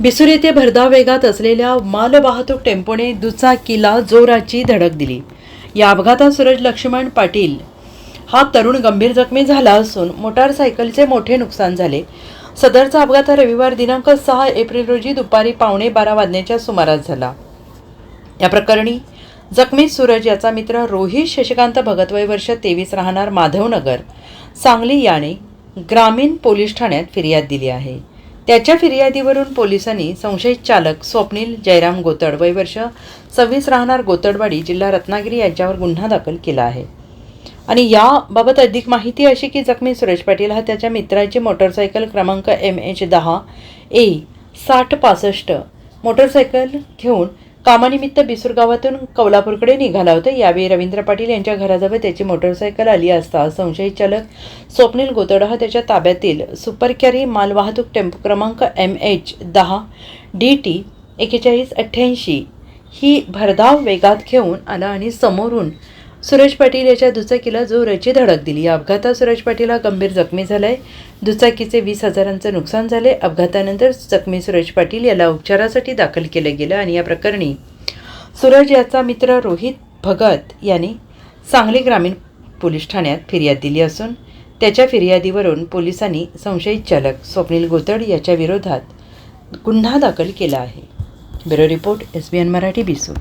बिसुर येथे भरधाव वेगात असलेल्या मालवाहतूक टेम्पोने दुचाकीला जोराची धडक दिली. या अपघातात सूरज लक्ष्मण पाटील हा तरुण गंभीर जखमी झाला असून मोटारसायकलचे मोठे नुकसान झाले. सदरचा अपघात हा रविवार दिनांक सहा एप्रिल रोजी दुपारी पावणे बारा वाजण्याच्या सुमारास झाला. या प्रकरणी जखमी सूरज याचा मित्र रोहित शशिकांत भगतवय वर्ष तेवीस राहणार माधवनगर सांगली याने ग्रामीण पोलीस ठाण्यात फिर्याद दिली आहे. त्याच्या फिर्यादीवरून पोलिसांनी संशयित चालक स्वप्नील जयराम गोतड वय वर्ष सव्वीस राहणार गोतडवाडी जिल्हा रत्नागिरी यांच्यावर गुन्हा दाखल केला आहे. आणि याबाबत अधिक माहिती अशी की जखमी सुरेश पाटील हा त्याच्या मित्राची मोटरसायकल क्रमांक एम एच दहा ए साठ पासष्ट मोटरसायकल घेऊन कामानिमित्त बिसूर गावातून कौलापूरकडे निघाला होता. यावेळी रवींद्र पाटील यांच्या घराजवळ त्याची मोटरसायकल आली असता संशयित चालक स्वप्नील गोतडा हा त्याच्या ताब्यातील सुपर कॅरी मालवाहतूक टेम्पो क्रमांक एम एच दहा डी टी एकेचाळीस अठ्ठ्याऐंशी ही भरधाव वेगात घेऊन आला आणि समोरून सुरेश पाटील याच्या दुचाकीला जोराची धडक दिली. या अपघातात सुरेश पाटील हा गंभीर जखमी झालाय. दुचाकीचे वीस हजारांचं नुकसान झाले अपघातानंतर जखमी सुरेश पाटील याला उपचारासाठी दाखल केलं गेलं आणि या प्रकरणी सूरज याचा मित्र रोहित भगत यांनी सांगली ग्रामीण पोलीस ठाण्यात फिर्याद दिली असून त्याच्या फिर्यादीवरून पोलिसांनी संशयित चालक स्वप्नील गोतड याच्या विरोधात गुन्हा दाखल केला आहे. Bureau report S B N Marathi Bisur